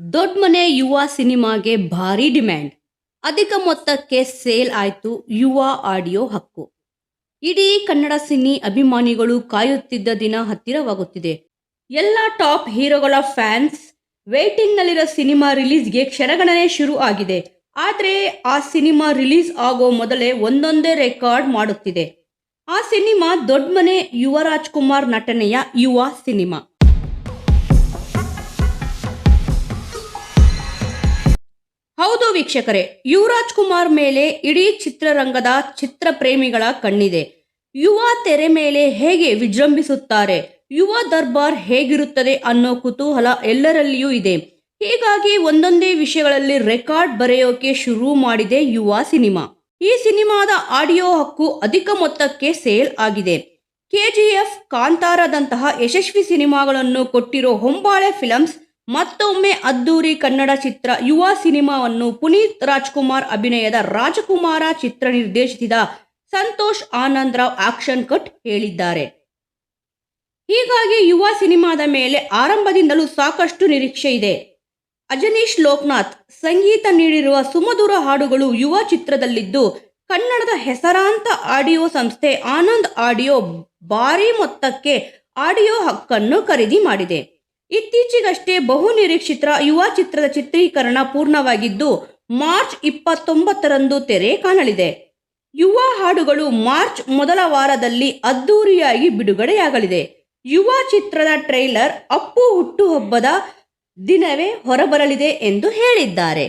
ದೊಡ್ಡಮನೆ ಯುವ ಸಿನಿಮಾಗೆ ಭಾರಿ ಡಿಮ್ಯಾಂಡ್. ಅಧಿಕ ಮೊತ್ತಕ್ಕೆ ಸೇಲ್ ಆಯಿತು ಯುವ ಆಡಿಯೋ ಹಕ್ಕು. ಇಡೀ ಕನ್ನಡ ಸಿನಿ ಅಭಿಮಾನಿಗಳು ಕಾಯುತ್ತಿದ್ದ ದಿನ ಹತ್ತಿರವಾಗುತ್ತಿದೆ. ಎಲ್ಲ ಟಾಪ್ ಹೀರೋಗಳ ಫ್ಯಾನ್ಸ್ ವೇಟಿಂಗ್ನಲ್ಲಿರೋ ಸಿನಿಮಾ ರಿಲೀಸ್ಗೆ ಕ್ಷಣಗಣನೆ ಶುರು ಆಗಿದೆ. ಆದರೆ ಆ ಸಿನಿಮಾ ರಿಲೀಸ್ ಆಗೋ ಮೊದಲೇ ಒಂದೊಂದೇ ರೆಕಾರ್ಡ್ ಮಾಡುತ್ತಿದೆ. ಆ ಸಿನಿಮಾ ದೊಡ್ಡ ಮನೆ ಯುವ ರಾಜ್ಕುಮಾರ್ ನಟನೆಯ ಯುವ ಸಿನಿಮಾ. ಹೌದು ವೀಕ್ಷಕರೇ, ಯುವರಾಜ್ ಕುಮಾರ್ ಮೇಲೆ ಇಡೀ ಚಿತ್ರರಂಗದ ಚಿತ್ರ ಪ್ರೇಮಿಗಳ ಕಣ್ಣಿದೆ. ಯುವ ತೆರೆ ಮೇಲೆ ಹೇಗೆ ವಿಜೃಂಭಿಸುತ್ತಾರೆ, ಯುವ ದರ್ಬಾರ್ ಹೇಗಿರುತ್ತದೆ ಅನ್ನೋ ಕುತೂಹಲ ಎಲ್ಲರಲ್ಲಿಯೂ ಇದೆ. ಹೀಗಾಗಿ ಒಂದೊಂದೇ ವಿಷಯಗಳಲ್ಲಿ ರೆಕಾರ್ಡ್ ಬರೆಯೋಕೆ ಶುರು ಮಾಡಿದೆ ಯುವ ಸಿನಿಮಾ. ಈ ಸಿನಿಮಾದ ಆಡಿಯೋ ಹಕ್ಕು ಅಧಿಕ ಮೊತ್ತಕ್ಕೆ ಸೇಲ್ ಆಗಿದೆ. ಕೆಜಿಎಫ್ ಕಾಂತಾರದಂತಹ ಯಶಸ್ವಿ ಸಿನಿಮಾಗಳನ್ನು ಕೊಟ್ಟಿರೋ ಹೊಂಬಾಳೆ ಫಿಲಮ್ಸ್ ಮತ್ತೊಮ್ಮೆ ಅದ್ದೂರಿ ಕನ್ನಡ ಚಿತ್ರ ಯುವ ಸಿನಿಮಾವನ್ನು ಪುನೀತ್ ರಾಜ್ಕುಮಾರ್ ಅಭಿನಯದ ರಾಜಕುಮಾರ ಚಿತ್ರ ನಿರ್ದೇಶಿಸಿದ ಸಂತೋಷ್ ಆನಂದ್ ರಾವ್ ಆಕ್ಷನ್ ಕಟ್ ಹೇಳಿದ್ದಾರೆ. ಹೀಗಾಗಿ ಯುವ ಸಿನಿಮಾದ ಮೇಲೆ ಆರಂಭದಿಂದಲೂ ಸಾಕಷ್ಟು ನಿರೀಕ್ಷೆ ಇದೆ. ಅಜನೀಶ್ ಲೋಕನಾಥ್ ಸಂಗೀತ ನೀಡಿರುವ ಸುಮಧುರ ಹಾಡುಗಳು ಯುವ ಚಿತ್ರದಲ್ಲಿದ್ದು, ಕನ್ನಡದ ಹೆಸರಾಂತ ಆಡಿಯೋ ಸಂಸ್ಥೆ ಆನಂದ್ ಆಡಿಯೋ ಭಾರಿ ಮೊತ್ತಕ್ಕೆ ಆಡಿಯೋ ಹಕ್ಕನ್ನು ಖರೀದಿ ಮಾಡಿದೆ. ಇತ್ತೀಚೆಗಷ್ಟೇ ಬಹು ನಿರೀಕ್ಷಿತ ಯುವ ಚಿತ್ರದ ಚಿತ್ರೀಕರಣ ಪೂರ್ಣವಾಗಿದ್ದು, ಮಾರ್ಚ್ ಇಪ್ಪತ್ತೊಂಬತ್ತರಂದು ತೆರೆ ಕಾಣಲಿದೆ. ಯುವ ಹಾಡುಗಳು ಮಾರ್ಚ್ ಮೊದಲ ವಾರದಲ್ಲಿ ಅದ್ದೂರಿಯಾಗಿ ಬಿಡುಗಡೆಯಾಗಲಿದೆ. ಯುವ ಚಿತ್ರದ ಟ್ರೈಲರ್ ಅಪ್ಪು ಹುಟ್ಟುಹಬ್ಬದ ದಿನವೇ ಹೊರಬರಲಿದೆ ಎಂದು ಹೇಳಿದ್ದಾರೆ.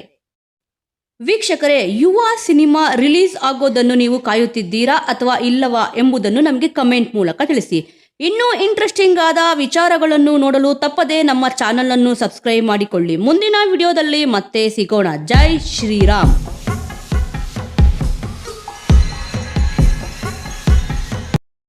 ವೀಕ್ಷಕರೇ, ಯುವ ಸಿನಿಮಾ ರಿಲೀಸ್ ಆಗೋದನ್ನು ನೀವು ಕಾಯುತ್ತಿದ್ದೀರಾ ಅಥವಾ ಇಲ್ಲವಾ ಎಂಬುದನ್ನು ನಮಗೆ ಕಮೆಂಟ್ ಮೂಲಕ ತಿಳಿಸಿ. ಇನ್ನೂ ಇಂಟ್ರೆಸ್ಟಿಂಗ್ ಆದ ವಿಚಾರಗಳನ್ನು ನೋಡಲು ತಪ್ಪದೆ ನಮ್ಮ ಚಾನಲ್ ಅನ್ನು ಸಬ್ಸ್ಕ್ರೈಬ್ ಮಾಡಿಕೊಳ್ಳಿ. ಮುಂದಿನ ವಿಡಿಯೋದಲ್ಲಿ ಮತ್ತೆ ಸಿಗೋಣ. ಜೈ ಶ್ರೀರಾಮ್.